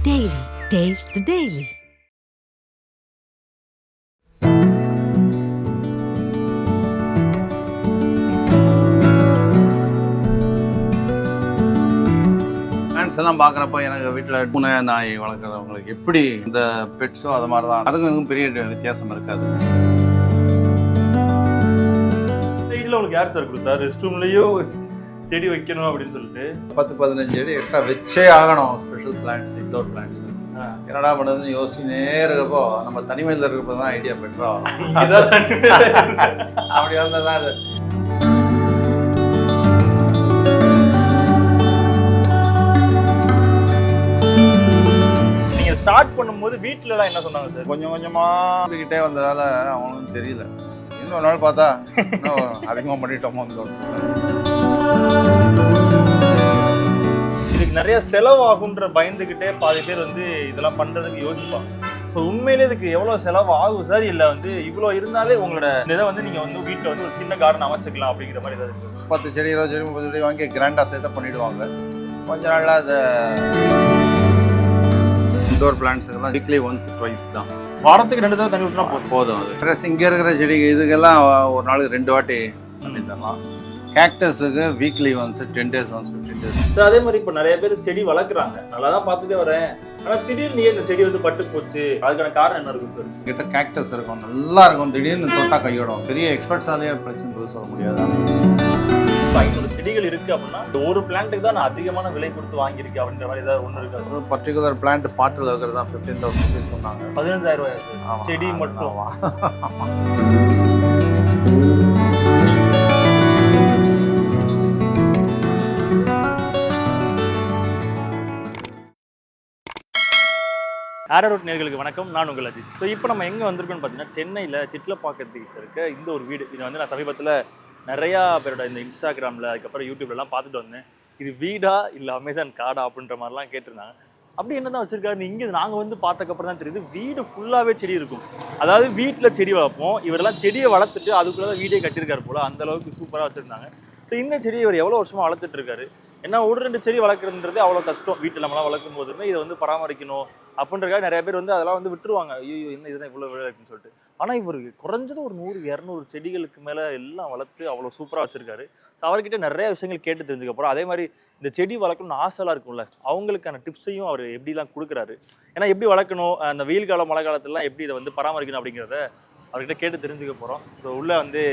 Daily. Taste the Daily. எல்லாம் பார்க்குறப்ப எனக்கு வீட்டில் பூனை நாய் வளர்க்குறவங்களுக்கு எப்படி இந்த பெட்ஸோ அது மாதிரி தான் அதுக்கும் இதுக்கும் பெரிய வித்தியாசம் இருக்காது சைடில் உங்களுக்கு யார் சார் கொடுத்தா ரெஸ்ட் ரூம்லேயும் செடி வைக்கணும் அப்படின்னு சொல்லிட்டு. பத்து பதினஞ்சு செடி எக்ஸ்ட்ரா வச்சே ஆகணும் ஸ்பெஷல் பிளான்ஸ் இன்டோர் பிளான்ஸ் என்னடா பண்ணுறதுன்னு யோசிச்சுனே இருக்கிறப்போ நம்ம தனிமையில் இருக்கிறப்போ தான் ஐடியா பெட்டரா அப்படி வந்தால் தான் அது ஸ்டார்ட் பண்ணும்போது வீட்ல எல்லாம் என்ன சொன்னாங்க சார் கொஞ்சம் கொஞ்சமாக கிட்டே வந்ததால அவனுக்கும் தெரியல. இன்னொரு நாள் பார்த்தா அதிகமாக பண்ணிட்டோமோன்னு தோணும் இதுக்கு நிறைய செலவாகுன்ற பயந்துகிட்டே பாதி பேர் வந்து இதெல்லாம் பண்றதுக்கு யோசிப்பாங்க. ஸோ உண்மையிலே இதுக்கு எவ்வளோ செலவு ஆகும் சார் இல்லை வந்து இவ்வளோ இருந்தாலே உங்களோட இதை வந்து நீங்கள் வந்து வீட்டில் வந்து ஒரு சின்ன கார்டன் அமைச்சுக்கலாம் அப்படிங்கிற மாதிரி ஏதாவது பத்து செடி இருபது செடி முப்பது செடி வாங்கி கிராண்டாக செட்டப் பண்ணிடுவாங்க. கொஞ்ச நாளில் அதை இன்டோர் பிளான்ஸுக்கெல்லாம் வீக்லி ஒன்ஸ் ட்வைஸ் தான். வாரத்துக்கு ரெண்டு தடவை தண்ணி ஊற்றினா போதும். போதும் அது. இங்கே இருக்கிற செடி இதுக்கெல்லாம் ஒரு நாளுக்கு ரெண்டு வாட்டி பண்ணி தரலாம். கேக்டஸுக்கு weekly once ten days once fifteen days sir அதே மாதிரி இப்போ நிறைய பேர் செடி வளர்க்குறாங்க. நல்லா தான் பார்த்துட்டே வரேன். ஆனால் திடீர்னு இந்த செடி வந்து பட்டு போச்சு. அதுக்கான காரணம் என்ன இருக்கும் சார் கிட்ட கேக்டஸ் இருக்கும். நல்லா இருக்கும். திடீர்னு தொட்டா கையோடும். பெரிய எக்ஸ்பர்ட்ஸாலேயே பிரச்சனை சொல்ல முடியாது? ஐநூறு செடிகள் இருக்கு அப்படின்னா ஒரு பிளான்ட்டுக்கு தான் நான் அதிகமான விலை கொடுத்து வாங்கியிருக்கேன் அப்படின்ற மாதிரி ஏதாவது ஒன்று இருக்கா ஒரு பர்டிகுலர் பிளான்ட் பாட்டில் வைக்கிறது தான் ஃபிஃப்டீன் தௌசண்ட் ருபீஸ் சொன்னாங்க. பதினஞ்சாயிரம் ரூபாய். செடி மட்டும். ஆரோட் நேர்களுக்கு வணக்கம். நான் உங்கள் அஜித். ஸோ இப்போ நம்ம எங்கே வந்திருக்கோம்னு பார்த்தீங்கன்னா சென்னையில் சிட்லப்பாக்கத்துக்கிட்ட இருக்க இந்த ஒரு வீடு. இது வந்து நான் சமீபத்தில் நிறையா பேரோட இந்த இன்ஸ்டாகிராமில் அதுக்கப்புறம் யூடியூப்லலாம் பார்த்துட்டு வந்தேன். இது வீடா இல்லை அமேசான் காடா அப்படின்ற மாதிரிலாம் கேட்டிருந்தாங்க. அப்படி என்ன தான் வச்சுருக்காரு இங்கே நாங்கள் வந்து பார்த்தக்கப்புறம் தான் தெரியுது. வீடு ஃபுல்லாகவே செடி இருக்கும். அதாவது வீட்டில் செடி வளர்ப்போம். இவரெல்லாம் செடியை வளர்த்துட்டு அதுக்குள்ளே தான் வீடே கட்டியிருக்காரு போல். அந்த அளவுக்கு சூப்பராக வச்சுருந்தாங்க. ஸோ இந்த செடியை இவர் எவ்வளோ வருஷமாக வளர்த்துட்டு இருக்காரு? ஏன்னா ஒரு ரெண்டு செடி வளர்க்குறதுன்றது அவ்வளோ கஷ்டம். வீட்டில் நம்மளாம் வளர்க்கும் போதுமே இதை வந்து பராமரிக்கணும் அப்படின்றக்காக நிறைய பேர் வந்து அதெல்லாம் வந்து விட்டுருவாங்க. ஐயோ என்ன இதுதான் இவ்வளோ விலை இருக்குன்னு சொல்லிட்டு. ஆனால் இவர் குறைஞ்சது ஒரு நூறு இரநூறு செடிகளுக்கு மேலே எல்லாம் வளர்த்து அவ்வளோ சூப்பராக வச்சுருக்காரு. ஸோ அவர்கிட்ட நிறைய விஷயங்கள் கேட்டு தெரிஞ்சுக்க போகிறோம் அதே மாதிரி இந்த செடி வளர்க்கணும்னு ஆசைலாம் இருக்கும்ல அவங்களுக்கான டிப்ஸையும் அவர் எப்படிலாம் கொடுக்குறாரு? ஏன்னா எப்படி வளர்க்கணும்? அந்த வெயில் காலம் மழை காலத்துலலாம் எப்படி இதை வந்து பராமரிக்கணும் அப்படிங்கிறத அவர்கிட்ட கேட்டு தெரிஞ்சுக்க போகிறோம் ஸோ உள்ளே வந்து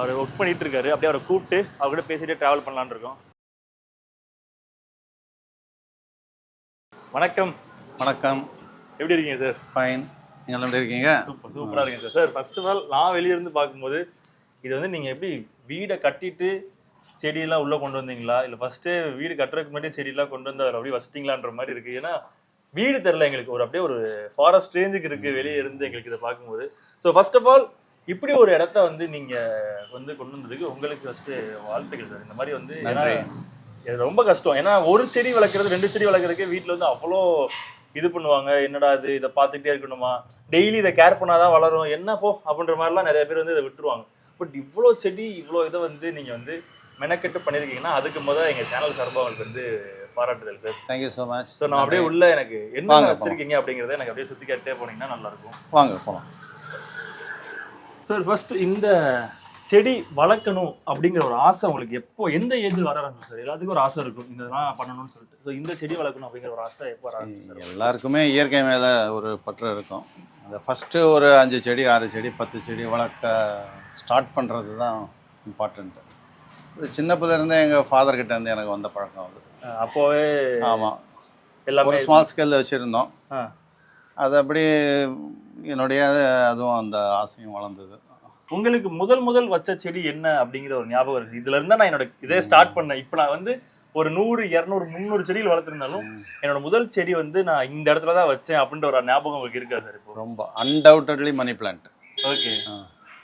அவர் ஒர்க் பண்ணிட்டு இருக்காரு அப்படியே அவரை கூப்பிட்டு அவர்கிட்ட பேசிட்டே ட்ராவல் பண்ணலான்னு இருக்கோம். வணக்கம். வணக்கம். எப்படி இருக்கீங்க சார் ஃபைன் நீங்கள் எப்படி இருக்கீங்க? சூப்பர் சூப்பரா இருக்கீங்க sir sir first of all நான் வெளிய இருந்து பார்க்கும்போது இது வந்து நீங்க எப்படி வீடை கட்டிட்டு செடியெல்லாம் உள்ள கொண்டு வந்தீங்களா? இல்ல ஃபர்ஸ்ட் வீடு கட்டுறதுக்கு முன்னாடி செடியெல்லாம் கொண்டு வந்து அதில் அப்படியே வச்சிட்டீங்களான்ற மாதிரி இருக்கு. ஏன்னா வீடு தெரில எங்களுக்கு. ஒரு அப்படியே ஒரு ஃபாரஸ்ட் ரேஞ்சுக்கு இருக்கு. வெளியே இருந்து எங்களுக்கு இதை பார்க்கும்போது. ஸோ ஃபர்ஸ்ட் ஆஃப் ஆல் இப்படி ஒரு இடத்த வந்து நீங்க வந்து கொண்டு வந்ததுக்கு உங்களுக்கு ஃபர்ஸ்ட் வாழ்த்துக்கள் சார் இந்த மாதிரி வந்து ஏன்னா. இது ரொம்ப கஷ்டம். ஏன்னா ஒரு செடி வளர்க்குறது ரெண்டு செடி வளர்க்குறதுக்கே வீட்டில் வந்து அவ்வளோ இது பண்ணுவாங்க. என்னடா இது? இதை பார்த்துக்கிட்டே இருக்கணுமா? டெய்லி இதை கேர் பண்ணாதான் வளரும். என்ன போ? அப்படின்ற மாதிரிலாம் நிறைய பேர் வந்து இதை விட்டுருவாங்க. பட் இவ்வளோ செடி இவ்வளோ இதை வந்து நீங்கள் வந்து மெனக்கெட்டு பண்ணியிருக்கீங்கன்னா அதுக்கு முதல் எங்கள் சேனல் சார்பாக உங்களுக்கு வந்து பாராட்டுதல் sir thank you so much so நான் அப்படியே உள்ள எனக்கு என்ன வச்சிருக்கீங்க அப்படிங்கிறத எனக்கு அப்படியே சுற்றி கேட்டே போனீங்கன்னா நல்லா இருக்கும். வாங்க போகலாம் சார் ஃபர்ஸ்ட் இந்த செடி வளர்க்கணும் அப்படிங்கிற ஒரு ஆசை உங்களுக்கு எப்போ எந்த ஏஜில் வர ஆரம்பிச்சு சார் எல்லாத்துக்கும் ஒரு ஆசை இருக்கும். இதெல்லாம் பண்ணணும்னு சொல்லிட்டு. ஸோ இந்த செடி வளர்க்கணும் அப்படிங்கிற ஒரு ஆசை எப்போ ஆரம்பிச்சு எல்லாருக்குமே இயற்கை மேலே ஒரு பற்று இருக்கும். அந்த ஃபஸ்ட்டு ஒரு அஞ்சு செடி ஆறு செடி பத்து செடி வளர்க்க ஸ்டார்ட் பண்ணுறது தான் இம்பார்ட்டண்ட்டு இது சின்ன எங்கள் ஃபாதர் கிட்ட இருந்து எனக்கு வந்த பழக்கம் அது. அப்போவே ஆமாம் எல்லாமே ஸ்மால் ஸ்கேலில் வச்சுருந்தோம். அது அப்படியே என்னுடைய அதுவும் அந்த ஆசையும் வளர்ந்தது. உங்களுக்கு முதல் முதல் வச்ச செடி என்ன அப்படிங்கிற ஒரு ஞாபகம் இருக்கு. இதுல இருந்தா நான் என்னோட இதே ஸ்டார்ட் பண்ணேன். இப்போ நான் வந்து ஒரு நூறு இரநூறு முந்நூறு செடிகள் வளர்த்துருந்தாலும் என்னோட முதல் செடி வந்து நான் இந்த இடத்துல தான் வச்சேன் அப்படின்ற ஒரு ஞாபகம் உங்களுக்கு இருக்கா சார் இப்போ? ரொம்ப அன்டவுட்டட்லி மணி பிளான்ட் ஓகே.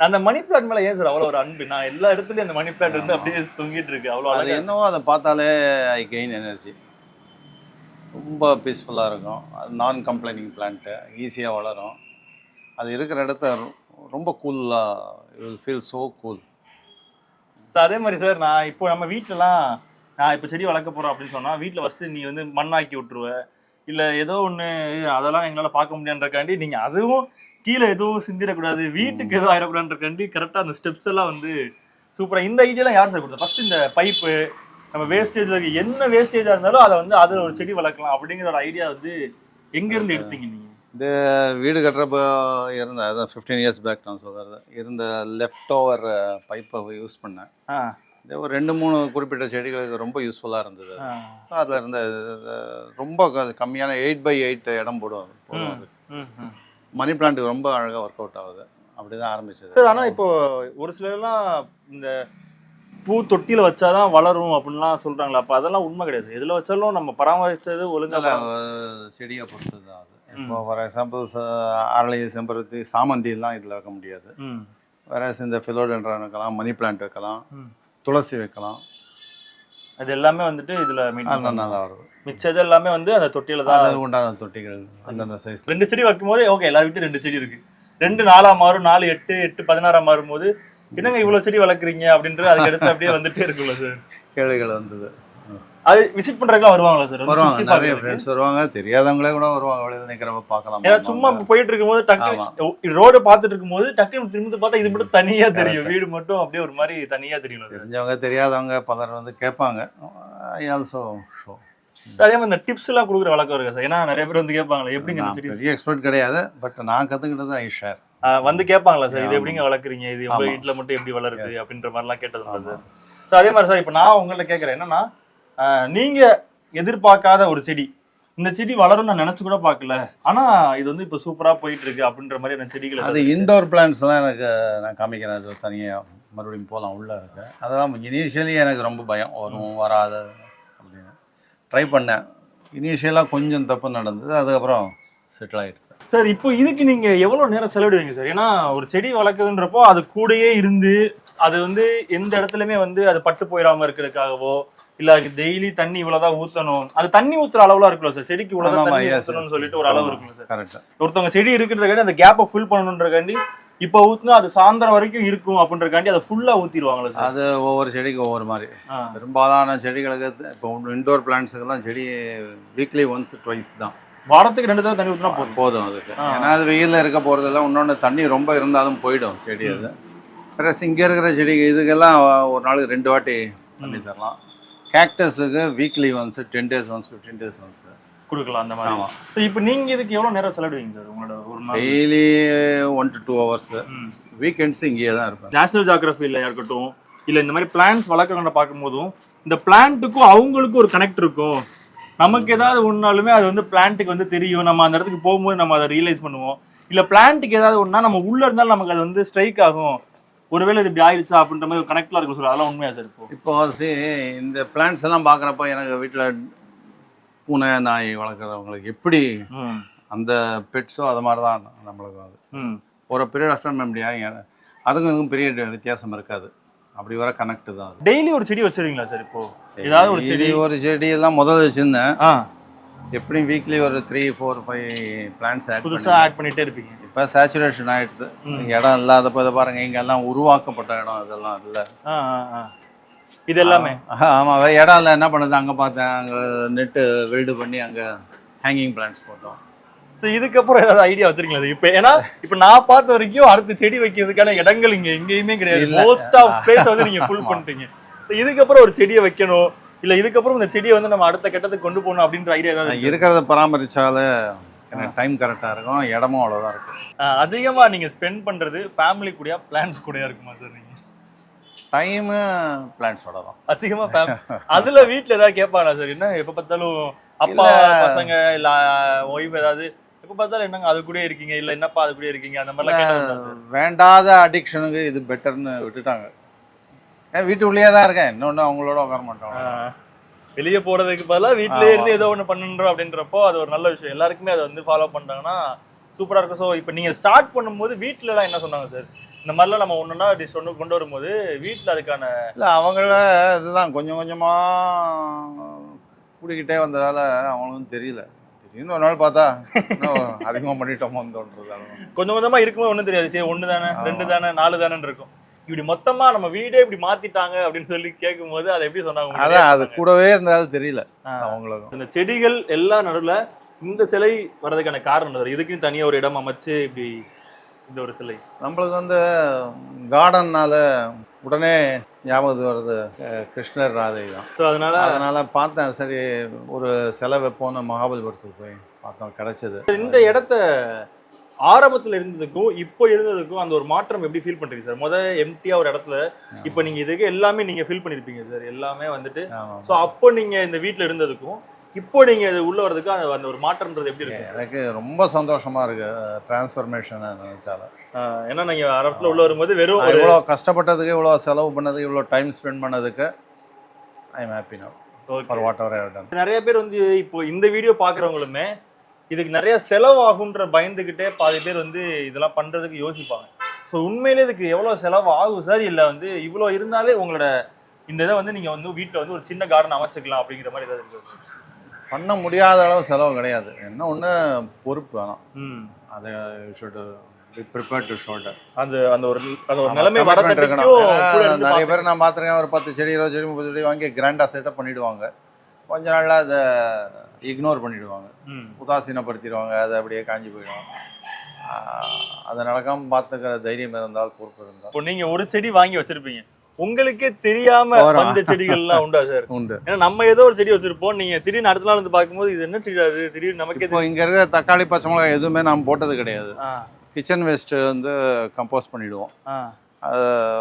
அந்த மணி பிளான்ட் மேல ஏன் சார் அவ்வளவு ஒரு அன்பு? நான் எல்லா இடத்துலயும் அந்த மணி பிளான்ட் வந்து அப்படியே தொங்கிட்டு இருக்கு. அவ்வளவு அது என்னவோ அதை பார்த்தாலே ஐ கெயின் எனர்ஜி ரொம்ப பீஸ்ஃபுல்லாக இருக்கும். அது நான் கம்ப்ளைனிங் பிளான்ட்டு ஈஸியாக வளரும். அது இருக்கிற இடத்த ரொம்ப கூலாக you will feel so cool sir அதே மாதிரி சார் நான் இப்போ நம்ம வீட்டிலலாம் நான் இப்போ செடி வளர்க்க போறோம் அப்படின்னு சொன்னால் வீட்டில் ஃபஸ்ட்டு நீ வந்து மண்ணாக்கி விட்ருவ இல்லை ஏதோ ஒன்று அதெல்லாம் எங்களால் பார்க்க முடியாதுன்றக்காண்டி நீங்கள் அதுவும் கீழே எதுவும் சிந்திடக்கூடாது வீட்டுக்கு எதுவும் ஆயிடக்கூடாதுன்றக்காண்டி கரெக்டாக அந்த ஸ்டெப்ஸ் எல்லாம் வந்து சூப்பராக இந்த ஐடியாலாம் யார் சார் கொடுத்தா ஃபஸ்ட்டு இந்த பைப்பு நம்ம வேஸ்டேஜ்ல இருக்க என்ன வேஸ்டேஜா இருந்தாலும் அதை வந்து அதுல ஒரு செடி வளர்க்கலாம் அப்படிங்கிற ஒரு ஐடியா வந்து எங்க இருந்து எடுத்தீங்க நீங்க? இந்த வீடு கட்டுறப்ப இருந்த அதான் ஃபிஃப்டீன் இயர்ஸ் பேக் நான் சொல்கிறது இருந்த லெஃப்ட் ஓவர் பைப்பை யூஸ் பண்ணேன் இது ஒரு ரெண்டு மூணு குறிப்பிட்ட செடிகளுக்கு ரொம்ப யூஸ்ஃபுல்லாக இருந்தது. அதில் இருந்த ரொம்ப கம்மியான எயிட் பை எயிட் இடம் போடும் அது. போதும் அது. ம், ம். மணி பிளான்ட் ரொம்ப அழகாக ஒர்க் அவுட் ஆகுது. அப்படி தான் ஆரம்பிச்சது. சார் ஆனா இப்போ ஒரு சிலர்லாம் இந்த பூ தொட்டியில வச்சாதான் வளரும் அப்படின்லாம் சொல்றாங்களா அப்ப அதெல்லாம் உண்மை கிடையாது. எதுல வச்சாலும் நம்ம பராமரிச்சது ஒழுங்கா நல்ல பராமரி- செடியை பொறுத்து தான் அது இப்போ ஃபார் எக்ஸாம்பிள் அரளி செம்பருத்தி சாமந்தி எல்லாம் இதில் வைக்க முடியாது. வேற இந்த ஃபிலோடென்ட்ரான் வைக்கலாம் மணி பிளான்ட் வைக்கலாம். துளசி வைக்கலாம். அது எல்லாமே வந்துட்டு இதுல. நல்லா வருது மிச்சது எல்லாமே வந்து அந்த தொட்டியில தான் உண்டான தொட்டிகள் அந்தந்த சைஸ் ரெண்டு செடி வைக்கும் போது ஓகே எல்லார் வீட்டும் ரெண்டு செடி இருக்கு. ரெண்டு நாலா மாறும் நாலு எட்டு எட்டு பதினாறா மாறும் போது என்னங்க இவ்வளவு செடி வளர்க்குறீங்க அப்படின்றது அதுக்கு அடுத்து அப்படியே வந்துட்டே இருக்குல்ல சார். கேளுகள் வந்தது. அது விசிட் பண்றதுக்குலாம் வருவாங்களா சார்? வருவாங்க நிறைய? ஃப்ரெண்ட்ஸ் வருவாங்க. தெரியாதவங்களே கூட வருவாங்க வெளியில நிக்கிறப்ப பார்க்கலாம் ஏன்னா சும்மா போயிட்டு இருக்கும்போது டக்கு ரோடு பார்த்துட்டு இருக்கும்போது டக்குனு திரும்பி பார்த்தா இது மட்டும் தனியா தெரியும். வீடு மட்டும் அப்படியே ஒரு மாதிரி தனியா தெரியும் தெரிஞ்சவங்க தெரியாதவங்க பலர் வந்து கேட்பாங்க. ஐ ஆல்சோ ஷோ அதே மாதிரி இந்த டிப்ஸ் எல்லாம் கொடுக்குற வழக்கம் இருக்கு சார்? ஏன்னா நிறைய பேர் வந்து கேட்பாங்களே எப்படிங்க பெரிய எக்ஸ்பர்ட் கிடையாது பட் நான் கத்துக்கிட்டது ஐ ஷேர் வந்து கேட்பாங்களா சார் இது. எப்படிங்க வளர்க்குறீங்க? இது உங்க. வீட்ல மட்டும் எப்படி வளருது? அப்படின்ற மாதிரிலாம் கேட்டது சார். ஸோ அதே மாதிரி சார் இப்போ நான் உங்கள்ட்ட கேட்குறேன். என்னன்னா நீங்க எதிர்பார்க்காத ஒரு செடி இந்த செடி வளரும் நான் நினைச்சு கூட பார்க்கல. ஆனா இது வந்து இப்போ சூப்பரா போயிட்டு இருக்கு அப்படின்ற மாதிரியான செடிகள் அது இன்டோர் பிளான்ஸ்லாம் எனக்கு நான் காமிக்கிறேன். அது தனியாக மறுபடியும் போகலாம் உள்ளே இருக்கு. அதெல்லாம் இனிஷியலி எனக்கு ரொம்ப பயம். வரும் வராது அப்படின்னு. ட்ரை பண்ணேன். இனிஷியலாக கொஞ்சம் தப்பு நடந்தது. அதுக்கப்புறம் செட்டில் ஆகிடுது சார் இப்போ இதுக்கு நீங்க எவ்வளவு நேரம் செலவிடுவீங்க சார்? ஏன்னா ஒரு செடி வளர்க்குதுன்றப்போ அது கூடயே இருந்து அது வந்து எந்த இடத்துலயுமே வந்து அது பட்டு போயிடாம இருக்கிறதுக்காகவோ இல்ல அதுக்கு டெய்லி தண்ணி இவ்வளவுதான் ஊத்தணும். அது தண்ணி ஊத்துற அளவுலாம் இருக்குல்ல சார்? செடிக்கு இவ்வளவுதான் தண்ணி ஊத்தணும்னு. சொல்லிட்டு ஒரு அளவு இருக்குல்ல சார்? கரெக்டாக ஒருத்தவங்க செடி இருக்கிறதுக்காண்டி அந்த கேப்பை ஃபுல் பண்ணணுன்றக்காண்டி இப்போ ஊத்துனா அது சாயந்தரம் வரைக்கும் இருக்கும் அப்படின்றக்காண்டி அதை ஃபுல்லா ஊத்திடுவாங்களா சார்? அது ஒவ்வொரு செடிக்கு ஒவ்வொரு மாதிரி. பெரும்பாலான செடிகளுக்கு இப்போ இன்டோர் பிளான்ட்ஸுக்கெல்லாம் செடி வீக்லி ஒன்ஸ் ட்வைஸ் தான். வாரத்துக்கு ரெண்டு தடவை தண்ணி ஊத்துனா போதும். போதும் அதுக்கு. ஏன்னா அது வெயிலில் இருக்க போகிறதெல்லாம் இன்னொன்று தண்ணி ரொம்ப இருந்தாலும் போயிடும் செடி அது. ப்ளஸ் இங்கே இருக்கிற செடி இதுக்கெல்லாம் ஒரு நாளுக்கு ரெண்டு வாட்டி பண்ணி தரலாம். கேக்டஸுக்கு weekly once ten days once fifteen days once கொடுக்கலாம் அந்த மாதிரி. ஆமா. ஸோ இப்போ நீங்க இதுக்கு எவ்வளவு நேரம் செலவிடுவீங்க சார்? உங்களோட ஒரு நாள். Daily one to two hours. Weekends இங்கேயே தான் இருப்பேன். நேஷனல் ஜாகிரபியில் இருக்கட்டும் இல்ல இந்த மாதிரி பிளான்ஸ் வளர்க்குறவங்க பார்க்கும்போதும் இந்த பிளான்ட்டுக்கும் அவங்களுக்கும் ஒரு கனெக்ட் இருக்கும். நமக்கு ஏதாவது ஒன்றாலுமே அது வந்து பிளான்ட்டுக்கு வந்து தெரியும். நம்ம அந்த இடத்துக்கு போகும்போது நம்ம அதை ரியலைஸ் பண்ணுவோம். இல்ல பிளான்ட்டுக்கு ஏதாவது ஒன்றா நம்ம உள்ள இருந்தாலும் நமக்கு அது வந்து ஸ்ட்ரைக் ஆகும். ஒருவேளை இது இப்படி ஆயிடுச்சா அப்படின்ற மாதிரி ஒரு கனெக்ட்லாம் இருக்கும் சார் அதெல்லாம் உண்மையா சார் இப்போ? இப்போ இந்த பிளான்ட்ஸ் எல்லாம் பார்க்குறப்ப எனக்கு வீட்டில் பூனை நாய் வளர்க்குறவங்களுக்கு எப்படி அந்த பெட்ஸோ அது மாதிரி தான் நம்மளுக்கு அது ஒரு பீரியட் ஆஃப் டைம் எப்படியா அதுக்கும் இதுக்கும் பெரிய வித்தியாசம் இருக்காது. அப்படி வர கனெக்ட் தான் டெய்லி ஒரு செடி வச்சிருவீங்களா சார் இப்போ? ஏதாவது ஒரு செடி? ஒரு செடி எல்லாம் முதல்ல வச்சிருந்தேன் எப்படியும் வீக்லி ஒரு three four five plants add புதுசா ஆட் பண்ணிட்டே இருப்பீங்க. இப்போ சேச்சுரேஷன் ஆயிடுது. இடம் இல்லாதப்போ இதை பாருங்க இங்கெல்லாம் உருவாக்கப்பட்ட இடம் இதெல்லாம் இல்லை. இது எல்லாமே? ஆமாம் இடம் இல்லை. என்ன பண்ணுது? அங்கே பார்த்தேன் அங்கே நெட்டு வெல்டு பண்ணி அங்கே ஹேங்கிங் பிளான்ட்ஸ் போட்டோம். ஸோ இதுக்கப்புறம் ஏதாவது ஐடியா வச்சிருக்கீங்களா? இப்போ ஏன்னா இப்போ நான் பார்த்த வரைக்கும் அடுத்து செடி வைக்கிறதுக்கான இடங்கள் இங்க எங்கேயுமே கிடையாது. மோஸ்ட் ஆஃப் பிளேஸ் வந்து நீங்க ஃபுல் பண்ணிட்டீங்க. So இதுக்கப்புறம் ஒரு செடியை வைக்கணும். இல்ல இதுக்கப்புறம் இந்த செடியை வந்து நம்ம அடுத்த கட்டத்துக்கு கொண்டு போகணும் அப்படின்ற ஐடியா ஏதாவது இருக்கா? இருக்கிறத பராமரிச்சாலே எனக்கு டைம் கரெக்டாக இருக்கும். இடமும் அவ்வளோதான் இருக்கும் ஆஹ் அதிகமா நீங்க ஸ்பெண்ட் பண்றது ஃபேமிலி கூடயா பிளான்ஸ் கூடயா இருக்குமா சார் நீங்க? டைமு பிளான்ட்ஸோட தான். அதிகமா fam- அதுல வீட்ல ஏதாவது கேட்பாங்களா சார் என்ன எப்ப பார்த்தாலும் அப்பா. பசங்க இல்ல ஒய்ஃப் ஏதாவது எப்ப பார்த்தாலும் என்னங்க அது கூட இருக்கீங்க இல்ல என்னப்பா அது கூட இருக்கீங்க அந்த மாதிரிலாம் சார்? வேண்டாத அடிக்ஷனுக்கு இது பெட்டர்னு விட்டுட்டாங்க. ஏன் வீட்டுக்குள்ளேயே தான் இருக்கேன். இன்னொன்று அவங்களோட உட்கார மாட்டோம். வெளிய போறதுக்கு பதிலா வீட்லயே இருந்து ஏதோ ஒண்ணு பண்ணுன்றோம் அப்படின்றப்போ அது ஒரு நல்ல விஷயம். எல்லாருக்குமே அதை வந்து ஃபாலோ பண்ணிட்டாங்கன்னா சூப்பரா இருக்கும். ஸோ இப்போ நீங்க ஸ்டார்ட் பண்ணும்போது வீட்ல எல்லாம் என்ன சொன்னாங்க சார்? இந்த மாதிரிலாம் நம்ம ஒண்ணுன்னா டிஷ் ஒன்று கொண்டு வரும்போது வீட்ல அதுக்கான இல்லை அவங்கள இதுதான் கொஞ்சம் கொஞ்சமாக கூடிக்கிட்டே வந்ததால அவங்களுக்கும் தெரியல. ஒரு நாள் பார்த்தா அதிகமாக அவ்வளவுதான். கொஞ்சம் கொஞ்சமா இருக்கும்போது ஒண்ணும் தெரியாது. சரி ஒண்ணு தானே ரெண்டு தானே நாலு தானே இருக்கும். இப்படி மொத்தமா நம்ம வீடே இப்படி மாத்திட்டாங்க அப்படின்னு சொல்லி கேட்கும்போது அதை எப்படி சொன்னாங்க அதான் அது கூடவே இருந்தாலும் தெரியல ஆ. அவங்களுக்கும். இந்த செடிகள் எல்லா நடுவுல இந்த சிலை வர்றதுக்கான காரணம் இதுக்குன்னு தனியா ஒரு இடம் அமைச்சு இப்படி இந்த ஒரு சிலை. நம்மளுக்கு வந்து கார்டன்னால உடனே வருது அஹ், கிருஷ்ணர் ராதை தான். ஸோ அதனால அதனால பார்த்தேன் சரி ஒரு செலவு வைப்போம்னு மகாபலிபுரத்துக்கு போய் பார்த்தோம் கிடைச்சது. இந்த இடத்த ஆரம்பத்துல இருந்ததுக்கும் இப்போ இருந்ததுக்கும் அந்த ஒரு மாற்றம் எப்படி ஃபீல் பண்றீங்க சார்? முத எம்டியா ஒரு இடத்துல இப்போ நீங்க இதுக்கு எல்லாமே நீங்க ஃபீல் பண்ணிருப்பீங்க சார். எல்லாமே வந்துட்டு. ஸோ அப்போ நீங்க இந்த வீட்ல இருந்ததுக்கும் இப்போ நீங்க இது உள்ள வர்றதுக்கு அந்த அந்த ஒரு மாற்றம்ன்றது எப்படி இருக்கு? எனக்கு ரொம்ப சந்தோஷமா இருக்கு டிரான்ஸ்ஃபர்மேஷன் நினைச்சாலும் ஆஹ் ஏன்னா நீங்க ஆரம்பத்துல உள்ள வரும்போது வெறும் இவ்வளோ கஷ்டப்பட்டதுக்கு இவ்வளோ செலவு பண்ணதுக்கு இவ்வளோ டைம் ஸ்பெண்ட் பண்ணதுக்கு I am happy now. For whatever நிறைய பேர் வந்து இப்போ இந்த வீடியோ பாக்குறவங்களுமே இதுக்கு நிறைய செலவாகுன்ற பயந்துகிட்டே பாதி பேர் வந்து இதெல்லாம் பண்றதுக்கு யோசிப்பாங்க. ஸோ உண்மையிலே இதுக்கு எவ்வளவு செலவு ஆகும் சார் இல்ல வந்து இவ்வளோ இருந்தாலே உங்களோட இந்த இதை வந்து நீங்க வந்து வீட்ல வந்து ஒரு சின்ன கார்டன் அமைச்சுக்கலாம் அப்படிங்கிற மாதிரி ஏதாவது பண்ண முடியாத அளவு செலவு கிடையாது. என்ன ஒன்று பொறுப்பு வேணும். ம். அதை should be prepare to shoulder அந்த அந்த ஒரு அந்த ஒரு நிலைமை நிறைய பேர் நான் பார்த்துருக்கேன் ஒரு பத்து செடி இருபது செடி முப்பது செடி வாங்கி கிராண்டாக செட்டப் பண்ணிடுவாங்க. கொஞ்ச நாள்ல அதை இக்னோர் பண்ணிடுவாங்க. ம். உதாசீனப்படுத்திடுவாங்க அது அப்படியே காஞ்சி போயிடும். ஆஹ் அதை நடக்காம பார்த்துக்கிற தைரியம் இருந்தால் பொறுப்பு இருந்தால். இப்போ நீங்க ஒரு செடி வாங்கி வச்சிருப்பீங்க. உங்களுக்கே தெரியாம. வந்த செடிகள்லாம் உண்டா சார்? உண்டு. ஏன்னா நம்ம ஏதோ ஒரு செடி வச்சிருப்போம். நீங்க திடீர்னு அடுத்த நாள் வந்து பார்க்கும்போது இது என்ன செடி அது? திடீர்னு நமக்கே இப்போ இங்க இருக்கிற தக்காளி பச்சை மிளகாய் எதுவுமே நாம் போட்டது கிடையாது. கிச்சன் வேஸ்ட் வந்து கம்போஸ்ட் பண்ணிடுவோம்.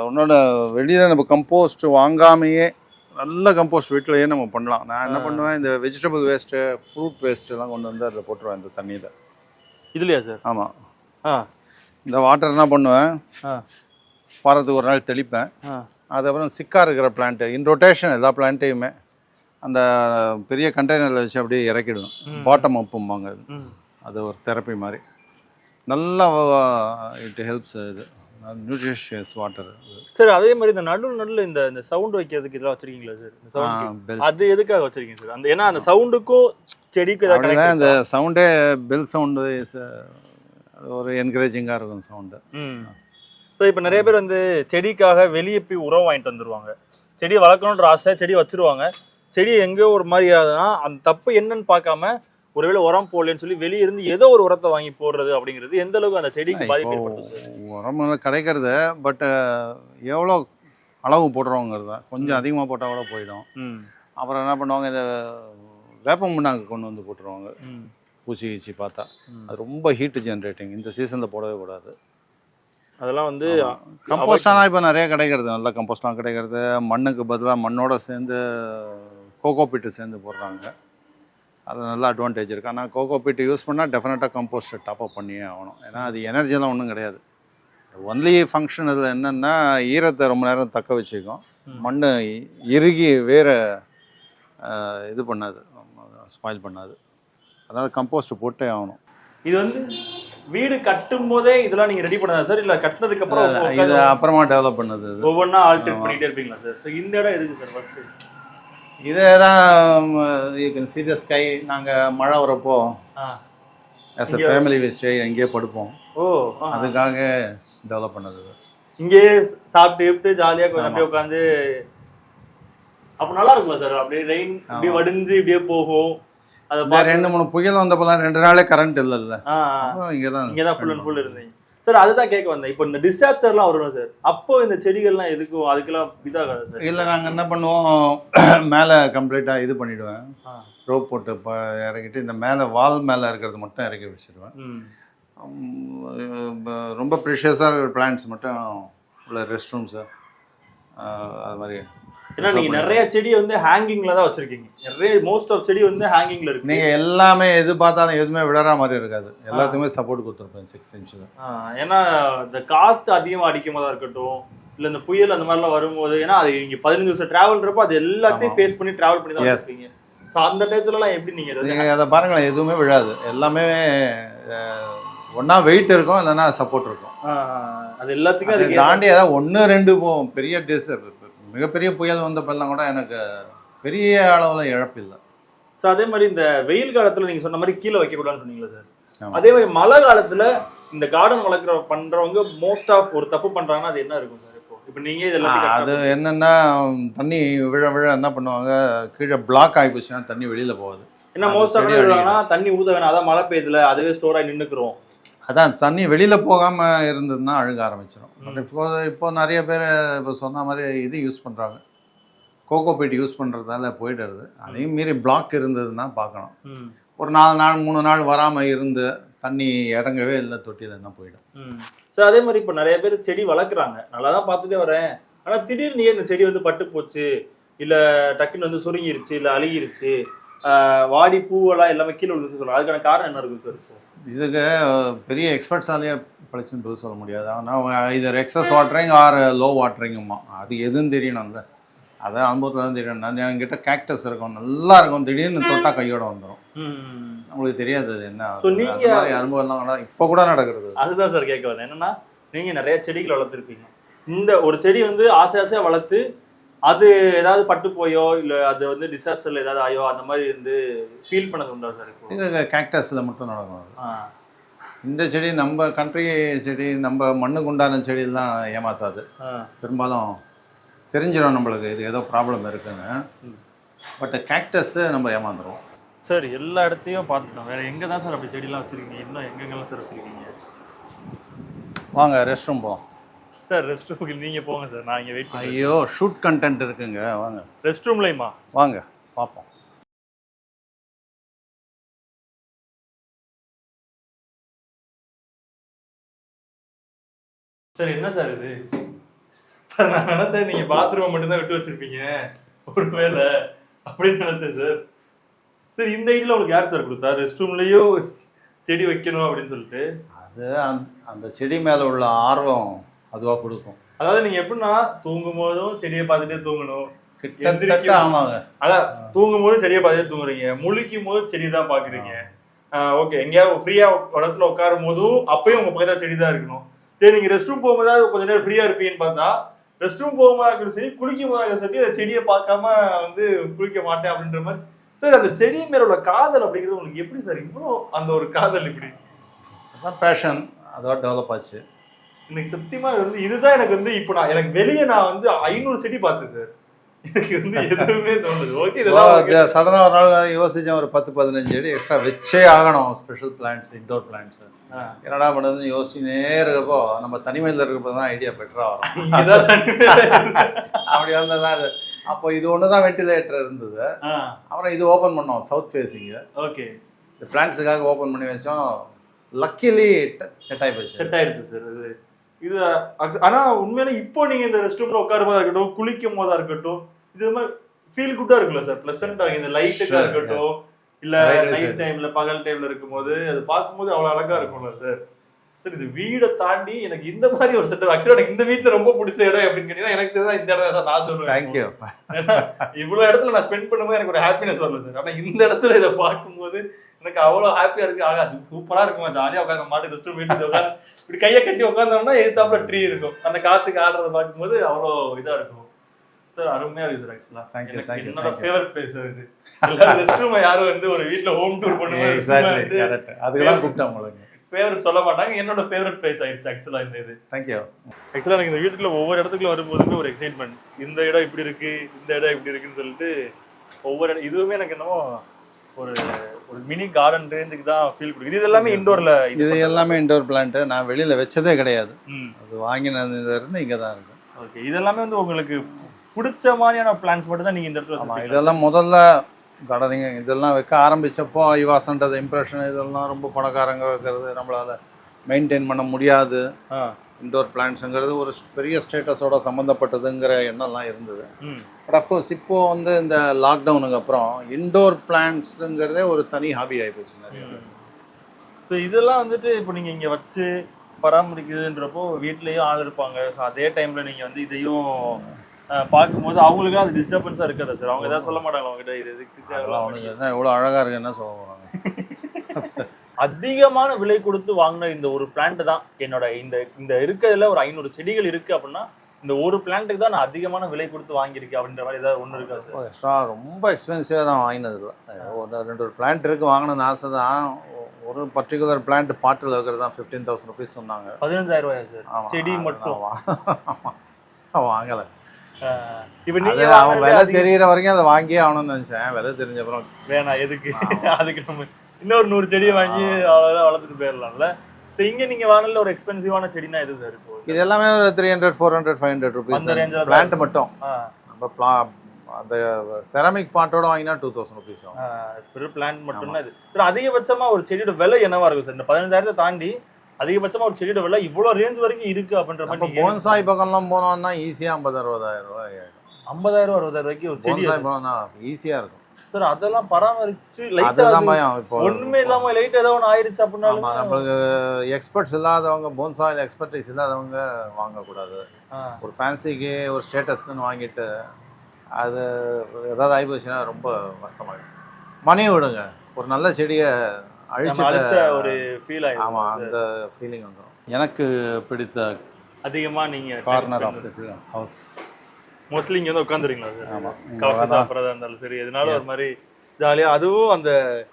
உன்னோட வெளியில நம்ம கம்போஸ்ட் வாங்காமையே நல்ல கம்போஸ்ட் வீட்டிலேயே நம்ம பண்ணலாம். நான் என்ன பண்ணுவேன் இந்த வெஜிடபிள் வேஸ்ட்டு ஃப்ரூட் வேஸ்ட் எல்லாம் கொண்டு வந்து அதில் போட்டுருவேன் இந்த தண்ணியில். இதுலயா சார்? ஆமாம் இந்த வாட்டர் என்ன பண்ணுவேன்? வாரத்துக்கு ஒரு நாள் தெளிப்பேன். அதுக்கப்புறம் சிக்காக இருக்கிற பிளான்ட்டு இன் ரொட்டேஷன் எல்லா பிளான்ட்டையுமே அந்த பெரிய கண்டெய்னரில் வச்சு அப்படியே இறக்கிடுவேன் பாட்டம் அப்பும்பாங்க அது. அது ஒரு தெரப்பி மாதிரி. நல்லா இட் ஹெல்ப்ஸ் இது. நியூட்ரிஷியஸ் வாட்டர் சார் அதே மாதிரி இந்த நடுவு நடுவில் இந்த இந்த சவுண்ட் வைக்கிறதுக்கு இதெல்லாம் வச்சிருக்கீங்களா சார் அது எதுக்காக வச்சிருக்கீங்க சார் அந்த ஏன்னா அந்த சவுண்டுக்கும் செடிக்கும் ஏதாவது இந்த சவுண்டே பெல் சவுண்டு ஒரு என்கரேஜிங்காக இருக்கும் சவுண்டு ஸோ இப்போ நிறைய பேர் வந்து செடிக்காக வெளியே போய் உரம் வாங்கிட்டு வந்துருவாங்க. செடி வளர்க்கணுன்ற ஆசை செடி வச்சிருவாங்க. செடி எங்கேயோ ஒரு மாதிரி ஆகுதுன்னா அந்த தப்பு என்னன்னு பார்க்காம ஒருவேளை உரம் போடலன்னு சொல்லி வெளியே இருந்து ஏதோ ஒரு உரத்தை வாங்கி போடுறது அப்படிங்கிறது எந்த அளவுக்கு அந்த செடிக்கு பாதிப்பு உரம் கிடைக்கிறது பட் எவ்வளோ அளவு போடுறோங்கிறது கொஞ்சம் அதிகமாக போட்டால் கூட போயிடும். அப்புறம் என்ன பண்ணுவாங்க இந்த வேப்பம் முன்னாங்க கொண்டு வந்து போட்டுருவாங்க. பூச்சி கீச்சி பார்த்தா. அது ரொம்ப ஹீட் ஜென்ரேட்டிங் இந்த சீசனில் போடவே கூடாது. அதெல்லாம் வந்து கம்போஸ்ட் ஆனால் இப்போ நிறைய கிடைக்கிறது. நல்ல கம்போஸ்ட்லாம் கிடைக்கிறது. மண்ணுக்கு பதிலாக மண்ணோட சேர்ந்து கோகோ பிட்டு சேர்ந்து போடுறாங்க. அது நல்ல அட்வான்டேஜ் இருக்குது ஆனால் கோகோ பிட்டு யூஸ் பண்ணால் டெஃபினட்டாக கம்போஸ்ட்டை டாப்அப் பண்ணியே ஆகணும். ஏன்னா அது எனர்ஜியெல்லாம் ஒன்றும் கிடையாது. ஒன்லி ஃபங்க்ஷன் இதில் என்னென்னா ஈரத்தை ரொம்ப நேரம் தக்க வச்சுக்கும். மண் இறுகி வேற இது பண்ணாது. ஸ்பாயில் பண்ணாது. அதாவது கம்போஸ்ட் போட்டே ஆகணும். இது வந்து வீடு கட்டும் போதே இதெல்லாம் நீங்க ரெடி பண்ணதா சார் இல்ல கட்டினதுக்கு அப்புறம் இது அப்புறமா டெவலப் பண்ணது ஒவ்வொன்றா ஆல்டர் பண்ணிட்டே இருப்பீங்களா சார் ஸோ இந்த இடம் எதுக்கு சார் ஃபர்ஸ்ட் இதே தான் யூ கேன் ஸ்கை நாங்கள் மழை வரப்போ ஆஸ் அ ஃபேமிலி ஸ்டே எங்கேயே படுப்போம். ஓ. அதுக்காக டெவலப் பண்ணது. இங்கேயே சாப்பிட்டு கிப்ட்டு ஜாலியா கொஞ்சம் அப்படியே உட்காந்து அப்ப நல்லா இருக்கும்ல சார் அப்படியே ரெயின் அப்படியே வடிஞ்சு இப்படியே போகும். அதை ரெண்டு மூணு புயல் வந்தப்போலாம் ரெண்டு நாளே கரண்ட் இல்லைல்ல. இங்கே தான் இங்கே தான் ஃபுல் அண்ட் ஃபுல் இருந்தீங்க. சார் அதுதான் கேட்க வந்தேன். இப்போ இந்த டிசாஸ்டர்லாம் வரும் சார். அப்போ இந்த செடிகள்லாம் எதுக்கும் அதுக்கெல்லாம் இதாகாது சார்? இல்லை நாங்கள் என்ன பண்ணுவோம் மேலே கம்ப்ளீட்டாக இது பண்ணிவிடுவேன். ரோப் போட்டு இறக்கிட்டு இந்த மேலே வால் மேலே இருக்கிறது மட்டும் இறக்கி ப- ரொம்ப ப்ரிஷியஸாக இருக்கிற பிளான்ட்ஸ் மட்டும் உள்ள ரெஸ்ட் ரூம்ஸு அது மாதிரி ஏன்னா நீங்க நிறைய செடி வந்து ஹேங்கிங்ல தான் வச்சிருக்கீங்க. நிறைய மோஸ்ட் ஆஃப் செடி வந்து ஹேங்கிங்ல இருக்கு. நீங்கள் எல்லாமே எது பார்த்தாலும் எதுவுமே விழற மாதிரி இருக்காது. எல்லாத்துக்குமே சப்போர்ட் கொடுத்துருப்பேன் சிக்ஸ் இன்ச்சில் ஆ, ஏன்னா இந்த காத்து அதிகமா அடிக்கும் போதா இருக்கட்டும் இல்ல இந்த புயல் அந்த மாதிரிலாம் வரும்போது ஏன்னா அது நீங்க பதினஞ்சு வருஷம் டிராவல்ன்றப்போ அது எல்லாத்தையும் ஃபேஸ் பண்ணி டிராவல் பண்ணி தான். வச்சிருக்கீங்க ஸோ அந்த டயத்துல எல்லாம் எப்படி நீங்க இதை- நீங்கள் அதை பாருங்களேன் எதுவுமே விழாது. எல்லாமே ஒன்றா வெயிட் இருக்கும் இல்லைன்னா சப்போர்ட் இருக்கும். அது எல்லாத்துக்கும் அதை தாண்டி ஏதாவது ஒன்று ரெண்டு போகும் பெரிய டிஸ் மிகப்பெரிய புயல் வந்தப்பெல்லாம் கூட எனக்கு பெரிய அளவில் இழப்பு இல்லை ஸோ அதே மாதிரி இந்த வெயில் காலத்துல நீங்க சொன்ன மாதிரி கீழே வைக்க கூடாதுன்னு சொன்னீங்களா சார். அதே மாதிரி மழை காலத்துல இந்த கார்டன் வளர்க்குற பண்றவங்க மோஸ்ட் ஆஃப் ஒரு தப்பு பண்றாங்கன்னா அது என்ன இருக்கும் சார் இப்போ? இப்போ நீங்க இது எல்லாத்தையும் அது என்னன்னா தண்ணி விழ விழ என்ன பண்ணுவாங்க? கீழே பிளாக் ஆகி போச்சுன்னா தண்ணி வெளியில் போகுது. ஏன்னா அது மோஸ்ட் ஆஃப் தண்ணி ஊத்த வேணாம் அதான் மழை பெய்யுதுல அதுவே ஸ்டோர் ஆகி நின்னுக்குறோம். அதான் தண்ணி வெளியில் போகாமல் இருந்ததுன்னா அழுக ஆரம்பிச்சிடும். பட் இப்போ இப்போ நிறைய பேர் இப்போ சொன்ன மாதிரி இது யூஸ் பண்ணுறாங்க கோகோ பீட் யூஸ் பண்ணுறதால போயிடுறது. அதையும் மீறி பிளாக் இருந்ததுன்னா பார்க்கணும். ஒரு நாலு நாள் மூணு நாள் வராமல் இருந்து தண்ணி இறங்கவே இல்லை தொட்டியில் தான் போயிடும். சார் அதே மாதிரி இப்போ நிறைய பேர் செடி வளர்க்குறாங்க. நல்லா தான் பார்த்துட்டே வரேன். ஆனா திடீர்னு இந்த செடி வந்து பட்டு போச்சு இல்ல டக்குன்னு வந்து சுருங்கிருச்சு இல்ல அழுகிருச்சு வாடி பூவெல்லாம் எல்லாமே கீழே விழுந்து சொல்லுவாங்க அதுக்கான காரணம் என்ன இருக்கும் சார்? இதுக்கு பெரிய எக்ஸ்பர்ட்ஸாலேயே பழிச்சுன்னு பதில் சொல்ல முடியாது. ஆனால் இது எக்ஸஸ் வாட்டரிங் ஆர் லோ வாட்டரிங்குமா அது எதுன்னு தெரியணும்ல. அதான் அனுபவத்தில் தான் தெரியணும். நான் என்கிட்ட கேக்டஸ் இருக்கும் நல்லா இருக்கும். திடீர்னு தொட்டா கையோட வந்துடும் நம்மளுக்கு தெரியாது அது என்ன அனுபவம்லாம் கூட இப்போ கூட நடக்கிறது அதுதான் சார் கேட்க வந்தேன். என்னன்னா நீங்க நிறைய செடிகள் வளர்த்துருப்பீங்க. இந்த ஒரு செடி வந்து ஆசை ஆசையா வளர்த்து அது ஏதாவது பட்டு போயோ இல்ல அது வந்து டிசாஸ்டர்ல ஏதாவது ஆயோ அந்த மாதிரி வந்து ஃபீல் பண்ணது உண்டா சார் இது கேக்டஸில் மட்டும் நடக்கும். இந்த செடி நம்ம கண்ட்ரி செடி நம்ம மண்ணுக்கு உண்டான செடியெல்லாம் ஏமாத்தாது. ஆ. பெரும்பாலும் தெரிஞ்சிடும் நம்மளுக்கு இது ஏதோ ப்ராப்ளம் இருக்குன்னு. பட் கேக்டஸ்ஸு நம்ம ஏமாந்துருவோம் சார் எல்லா இடத்தையும் பார்த்துட்டோம். வேற எங்க தான் சார் அப்படி செடிலாம் வச்சிருக்கீங்க? இன்னும் எங்கெங்கெல்லாம் சார் வச்சிருக்கீங்க? வாங்க ரெஸ்ட் ரூம் போவோம் சார் ரெஸ்ட் ரூமுக்கு நீங்க போங்க சார். நான் இங்க வெயிட் பண்ணுறேன் ஐயோ ஷூட் கண்டென்ட் இருக்குங்க. வாங்க. ரெஸ்ட் ரூம்லையுமா வாங்க பார்ப்போம் சார் என்ன சார் இது? சார் நான் நினைச்சேன் நீங்க பாத்ரூம் மட்டும்தான் விட்டு வச்சிருப்பீங்க. ஒருவேளை அப்படின்னு நினைச்சேன் சார். சார் இந்த ஐடியில் உங்களுக்கு யார் சார் கொடுத்தா? ரெஸ்ட் ரூம்லயும் செடி வைக்கணும் அப்படின்னு சொல்லிட்டு? அது அந்த அந்த செடி மேலே உள்ள ஆர்வம். அதுவாக கொடுக்கும். அதாவது நீங்க எப்படின்னா தூங்கும் போதும் செடியை பார்த்துட்டே தூங்கணும். கிட்டத்தட்ட. ஆமாங்க. அதான் தூங்கும் போது செடியை பார்த்துட்டே தூங்குறீங்க. முழிக்கும் போது செடி தான் பாக்குறீங்க ஓகே. எங்கேயாவது ஃப்ரீயா இடத்துல உட்காரும் போதும் அப்பயும் உங்க பக்கத்துல செடி தான் இருக்கணும். சரி நீங்க ரெஸ்ட் ரூம் போகும்போது கொஞ்ச நேரம் ஃப்ரீயா இருப்பீங்கன்னு பார்த்தா ரெஸ்ட் ரூம் போகும்போது இருக்கட்டும் சரி குளிக்கும் போது சரி அந்த செடியை பார்க்காம வந்து குளிக்க மாட்டேன் அப்படின்ற மாதிரி. சார் அந்த செடி மேல உள்ள காதல் அப்படிங்கிறது உங்களுக்கு எப்படி சார்? இவ்வளோ அந்த ஒரு காதல் இப்படி. அதான் பேஷன் அதோட டெவலப் ஆச்சு. எனக்கு சத்தியமா வந்து இதுதான் எனக்கு வந்து இப்போ நான் எனக்கு வெளியே நான் வந்து ஐநூறு செடி பார்த்தேன் சார். எனக்கு வந்து எதுவுமே தோணுது ஓகே. சடனாக ஒரு நாள் யோசிச்சேன் ஒரு பத்து பதினஞ்சு அடி எக்ஸ்ட்ரா வச்சே ஆகணும் ஸ்பெஷல் பிளான்ட்ஸ் இன்டோர் பிளான்ட்ஸ் ஆ. என்னடா பண்ணுறதுன்னு யோசிச்சுனே இருக்கப்போ நம்ம தனிமையில் இருக்கிறப்போ தான் ஐடியா பெட்டராக வரும். அப்படி வந்தது தான் இது அப்போ இது ஒன்று தான் வென்டிலேட்டர் இருந்தது அப்புறம் இது ஓப்பன் பண்ணோம் சவுத் ஃபேஸிங்கு ஓகே இந்த பிளான்ட்ஸுக்காக ஓப்பன் பண்ணி வச்சோம். லக்கிலி செட் ஆகி போச்சு. செட் ஆயிருச்சு சார் இது ஆனா உண்மையில இப்போ நீங்க இந்த ரெஸ்ட் ரூம்ல உட்காரும் இருக்கட்டும் குளிக்கும் போதா இருக்கட்டும் இது மாதிரி ஃபீல் குட்டா இருக்குல்ல சார் பிளசண்டா இந்த லைட்டுக்கா இருக்கட்டும் இல்ல நைட். டைம்ல பகல் டைம்ல இருக்கும்போது அது பார்க்கும்போது அவ்வளவு அழகா இருக்கும்ல சார் சார் இது வீடை தாண்டி எனக்கு இந்த மாதிரி ஒரு செட்டப் ஆக்சுவலா எனக்கு இந்த வீட்டுல ரொம்ப பிடிச்ச இடம் அப்படின்னு கேட்டீங்கன்னா எனக்கு தெரிஞ்சா இந்த இடம் தான் நான் தேங்க்யூ ஏன்னா, இவ்வளவு இடத்துல நான் ஸ்பெண்ட் பண்ணும்போது எனக்கு ஒரு ஹாப்பினஸ் வரல சார் ஆனா இந்த இடத்துல இதை பார்க்கும்போது எனக்கு அவ்வளவு ஹாப்பியா இருக்கு. ஆகா சூப்பரா இருக்குமா. ஜாலியா உட்காந்து மாட்டு ரெஸ்ட் ரூம் வீட்டுல உட்காந்து இப்படி கையை கட்டி உட்காந்தோம்னா எதிர்த்தாப்புல ட்ரீ இருக்கும். அந்த காத்துக்கு ஆடுறத பார்க்கும்போது அவ்வளோ இதா இருக்கும். சார் அருமையா இருக்கு சார் ஆக்சுவலா என்னோட. ஃபேவரட் பிளேஸ் இது எல்லாரும் ரெஸ்ட் ரூம் யாரும் வந்து ஒரு வீட்ல ஹோம் டூர் பண்ணும்போது எக்ஸாக்ட்லி கரெக்ட் அதுக்கு தான் கூப்பிட்டேன் உங்களுக்கு ஃபேவரட் சொல்ல மாட்டாங்க. என்னோட ஃபேவரட் பிளேஸ் ஆயிடுச்சு ஆக்சுவலா இந்த இது. தேங்க்யூ ஆக்சுவலாக எனக்கு இந்த வீட்டுக்குள்ள ஒவ்வொரு இடத்துக்குள்ள வரும்போதுமே ஒரு எக்ஸைட்மெண்ட் இந்த இடம் இப்படி இருக்கு இந்த இடம் இப்படி இருக்குன்னு சொல்லிட்டு ஒவ்வொரு இடம் இதுவுமே எனக்கு என்னமோ ஒரு ஒரு மினி கார்டன் ரேஞ்சுக்கு தான் ஃபீல் கொடுக்குது. இது எல்லாமே இண்டோர்ல இது எல்லாமே இன்டோர் பிளான்ட்டு நான் வெளியில் வச்சதே கிடையாது. அது வாங்கினதுல இருந்து இங்கே தான் இருக்கும் ஓகே இது எல்லாமே வந்து உங்களுக்கு பிடிச்ச மாதிரியான பிளான்ஸ் மட்டும் தான் நீங்க இந்த இடத்துல இதெல்லாம் முதல்ல கார்டனிங் இதெல்லாம் வைக்க ஆரம்பிச்சப்போ ஐவாசன்றது இம்ப்ரெஷன் இதெல்லாம் ரொம்ப பணக்காரங்க வைக்கிறது நம்மளால மெயின்டைன் பண்ண முடியாது. இன்டோர் பிளான்ட்ஸுங்கிறது ஒரு பெரிய ஸ்டேட்டஸோட சம்மந்தப்பட்டதுங்கிற எண்ணம்லாம் இருந்தது. பட் அஃப்கோர்ஸ் இப்போ வந்து இந்த லாக்டவுனுக்கு அப்புறம் இன்டோர் பிளான்ட்ஸுங்கிறதே ஒரு தனி ஹாபி ஆகிப்போச்சு நிறைய ஸோ இதெல்லாம் வந்துட்டு இப்போ நீங்க இங்க வச்சு பராமரிக்குதுன்றப்போ வீட்லயும் ஆள் இருப்பாங்க. ஸோ அதே டைம்ல நீங்க வந்து இதையும் பார்க்கும்போது அவங்களுக்கு அது டிஸ்டர்பன்ஸா இருக்காதா சார்? அவங்க ஏதாவது சொல்ல மாட்டாங்களா அவங்ககிட்ட இது என்ன இவ்வளோ அழகாக இருக்கு என்ன சொல்ல போகிறாங்க அதிகமான விலை கொடுத்து வாங்கின இந்த ஒரு பிளான்ட் தான் என்னோட இந்த இந்த இருக்கிறதுல ஒரு ஐநூறு செடிகள் இருக்கு அப்படின்னா இந்த ஒரு பிளான்ட்டுக்கு தான் நான் அதிகமான விலை கொடுத்து வாங்கியிருக்கேன் அப்படின்ற மாதிரி ஏதாவது ஒண்ணு இருக்கா சார்? எக்ஸ்ட்ரா ரொம்ப எக்ஸ்பென்சிவாக தான் வாங்கினது. ஒரு ரெண்டு ஒரு பிளான்ட் இருக்குது வாங்கணும்னு ஆசை தான். ஒரு பர்டிகுலர் பிளான்ட் பாட்டில் வைக்கிறது தான் ஃபிஃப்டீன் தௌசண்ட் ருபீஸ் சொன்னாங்க. பதினஞ்சாயிரம் ரூபாயா சார்? செடி மட்டும்? வாங்கலை. இப்போ நீங்க அவன் விலை. தெரியிற வரைக்கும் அதை வாங்கியே ஆகணும்னு நினைச்சேன். விலை தெரிஞ்ச அப்புறம் வேணாம் எதுக்கு? அதுக்கு நம்ம இன்னொரு நூறு செடியை வாங்கி அவ்வளோதான் வளர்த்துட்டு போயிடலாம்ல இப்போ இங்க நீங்க வாங்கல ஒரு எக்ஸ்பென்சிவான செடினா எது சார் இப்போ? இது எல்லாமே ஒரு three hundred four hundred five hundred அந்த ருபீஸ் range ல தான் பிளான்ட் மட்டும். நம்ம பிளா அந்த செரமிக் பாட்டோட வாங்கினா டூ தௌசண்ட் ருபீஸ் வெறும் பிளான்ட் மட்டும்தான் இது. சார் அதிகபட்சமா ஒரு செடியோட விலை என்னவா இருக்கும் சார் இந்த பதினஞ்சாயிரத்தை தாண்டி அதிகபட்சமா ஒரு செடியோட விலை இவ்வளவு ரேஞ்ச் வரைக்கும் இருக்கு அப்படின்ற மாதிரி போன்சாய் பக்கம்லாம் போனோம்னா ஈஸியாக ஐம்பது அறுபதாயிரம் ரூபாய் ஐம்பதாயிரம் அறுபதாயிரம் வரைக்கும் ஒரு செடி போனோம்னா ஈஸியாக இருக்கும். சார் அதெல்லாம் பராமரிச்சு அதுதான் பயம். இப்போ ஒண்ணுமே இல்லாம லைட் ஏதோ ஒன்று ஆயிருச்சு அப்படின்னாலும் ஆமா நம்மளுக்கு எக்ஸ்பர்ட்ஸ் இல்லாதவங்க போன்சாயில் எக்ஸ்பர்டைஸ் இல்லாதவங்க வாங்கக்கூடாது. ஒரு ஃபேன்சிக்கு ஒரு ஸ்டேட்டஸ்க்குன்னு வாங்கிட்டு அது ஏதாவது ஆகிப்போச்சுன்னா ரொம்ப வருத்தமாயிடும். மணி விடுங்க. ஒரு நல்ல செடியை அழிச்ச ஒரு ஃபீல் ஆயிடும் ஆமாம் அந்த ஃபீலிங் வந்துடும் எனக்கு பிடித்த அதிகமா நீங்க corner of the house mostly இங்க வந்து உட்காந்துருங்களா ஆமாம் காஃபி சாப்பிட்றதா இருந்தாலும் சரி எதனால ஒரு மாதிரி ஜாலியா அதுவும் அந்த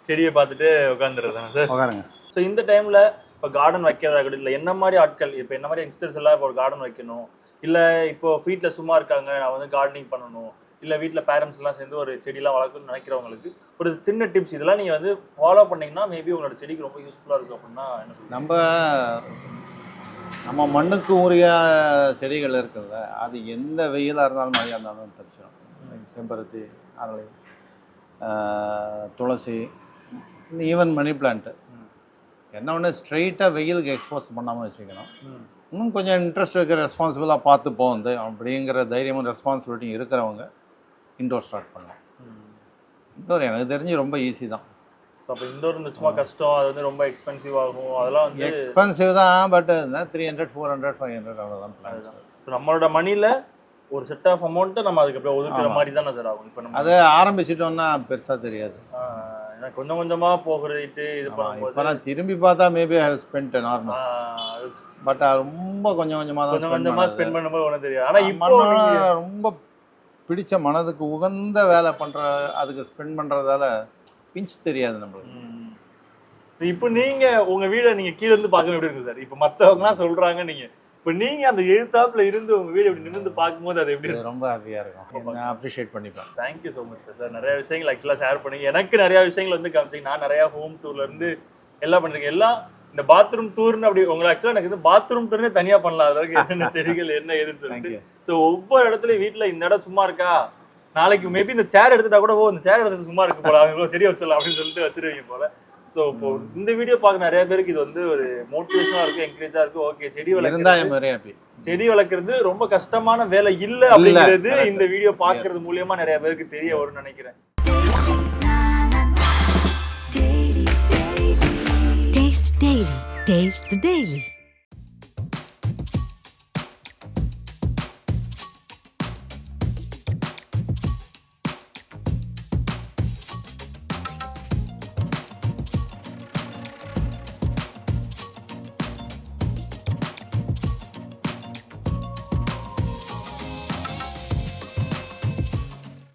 செடியை பார்த்துட்டு உட்காந்துறது தானே சார்? உட்காருங்க. ஸோ இந்த டைம்ல இப்போ கார்டன் வைக்கிறதா கூட இல்லை என்ன மாதிரி ஆட்கள் இப்போ என்ன மாதிரி யங்ஸ்டர்ஸ் எல்லாம் இப்போ ஒரு கார்டன் வைக்கணும்? இல்லை இப்போ வீட்டில் சும்மா இருக்காங்க நான் வந்து கார்டனிங் பண்ணணும். இல்லை வீட்டில் பேரண்ட்ஸ் எல்லாம் சேர்ந்து ஒரு செடியெல்லாம் வளர்க்கணும்னு நினைக்கிறவங்களுக்கு ஒரு சின்ன டிப்ஸ் இதெல்லாம் நீங்கள் வந்து ஃபாலோ பண்ணீங்கன்னா மேபி உங்களோட செடிக்கு ரொம்ப யூஸ்ஃபுல்லாக இருக்கும் அப்படின்னா நம்ம நம்ம மண்ணுக்கு உரிய செடிகள் இருக்குல்ல அது எந்த வெயிலாக இருந்தாலும் மழையாக இருந்தாலும் தப்பிச்சிடும் செம்பருத்தி அரளி துளசி ஈவன் மணி பிளான்ட்டு என்ன ஒன்று ஸ்ட்ரெயிட்டாக வெயிலுக்கு எக்ஸ்போஸ் பண்ணாமல் வச்சுக்கணும். இன்னும் கொஞ்சம் இன்ட்ரெஸ்ட் இருக்கிற ரெஸ்பான்சிபிளாக பார்த்து போகுது. அப்படிங்கிற தைரியமும் ரெஸ்பான்சிபிலிட்டியும் இருக்கிறவங்க இன்டோர் ஸ்டார்ட் பண்ணலாம். இன்டோர் எனக்கு தெரிஞ்சு ரொம்ப ஈஸி தான். ஸோ அப்போ இண்டோர் சும்மா கஷ்டம் அது வந்து ரொம்ப எக்ஸ்பென்சிவ் ஆகும். அதெல்லாம் வந்து எக்ஸ்பென்சிவ் தான் but three hundred four hundred five hundred அவ்வளோதான் பிளான்ஸ் so நம்மளோட மணியில் ஒரு செட் ஆஃப் அமௌண்ட்டை நம்ம அதுக்கப்புறம் ஒதுக்குற ஆமா. மாதிரி தானே சார் ஆகும். இப்போ நம்ம அது ஆரம்பிச்சிட்டோம்னா பெருசாக தெரியாது. ஏன்னா கொஞ்சம் கொஞ்சமா போகிறதுட்டு இது பண்ணும்போது. இப்போ நான் திரும்பி பார்த்தா maybe I have spend normal but ரொம்ப கொஞ்சம் கொஞ்சமாக தான் கொஞ்சம் spend கொஞ்சமா பண்ணது. ஸ்பெண்ட் பண்ணும்போது ஒன்றும் தெரியாது. ஆனா இப்போ ரொம்ப பிடிச்ச மனதுக்கு உகந்த வேலை பண்ற அதுக்கு ஸ்பெண்ட் பண்றதால பிஞ்ச் தெரியாது நம்மளுக்கு. இப்போ நீங்க உங்க வீடை நீங்க கீழ இருந்து பார்க்க எப்படி இருக்கு சார்? இப்போ மத்தவங்கலாம் சொல்றாங்க நீங்க. இப்போ நீங்க அந்த எழுத்தாப்புல இருந்து உங்க வீடு இப்படி நிமிர்ந்து பார்க்கும்போது அது எப்படி ரொம்ப ஹாப்பியா இருக்கும். நான் அப்ரிஷியேட் பண்ணிப்பேன். Thank you so much sir sir நிறைய விஷயங்கள் ஆக்சுவலாக ஷேர் பண்ணி எனக்கு நிறைய விஷயங்கள் வந்து காமிச்சிங்க. நான் நிறைய ஹோம் டூர்ல இருந்து எல்லாம் பண்ணிருக்கேன். எல்லாம் இந்த பாத்ரூம் டூர்னு அப்படி உங்களை ஆக்சுவலாக எனக்கு வந்து பாத்ரூம் டூர்னே தனியா பண்ணலாம். அதற்கு என்னென்ன செடிகள் என்ன ஏதுன்னு சொல்லிட்டு. ஸோ ஒவ்வொரு இடத்துலயும் வீட்ல இந்த இடம் சும்மா இருக்கா? நாளைக்கு மேபி இந்த சேர் எடுத்துட்டா கூட ஓ இந்த சேர் எடுத்து சும்மா இருக்கு போல அவங்க செடி வச்சிடலாம் அப்படின்னு சொல்லிட்டு வச்சிருவீங்க போல ஸோ இப்போ இந்த வீடியோ பார்க்க நிறைய பேருக்கு இது வந்து ஒரு மோட்டிவேஷனா இருக்கு என்கரேஜா இருக்கு ஓகே செடி வளர்க்குறது செடி வளர்க்குறது ரொம்ப கஷ்டமான வேலை இல்ல அப்படிங்கிறது. இந்த வீடியோ பார்க்கிறது மூலியமா நிறைய பேருக்கு தெரிய வரும்னு நினைக்கிறேன். Taste the Daily.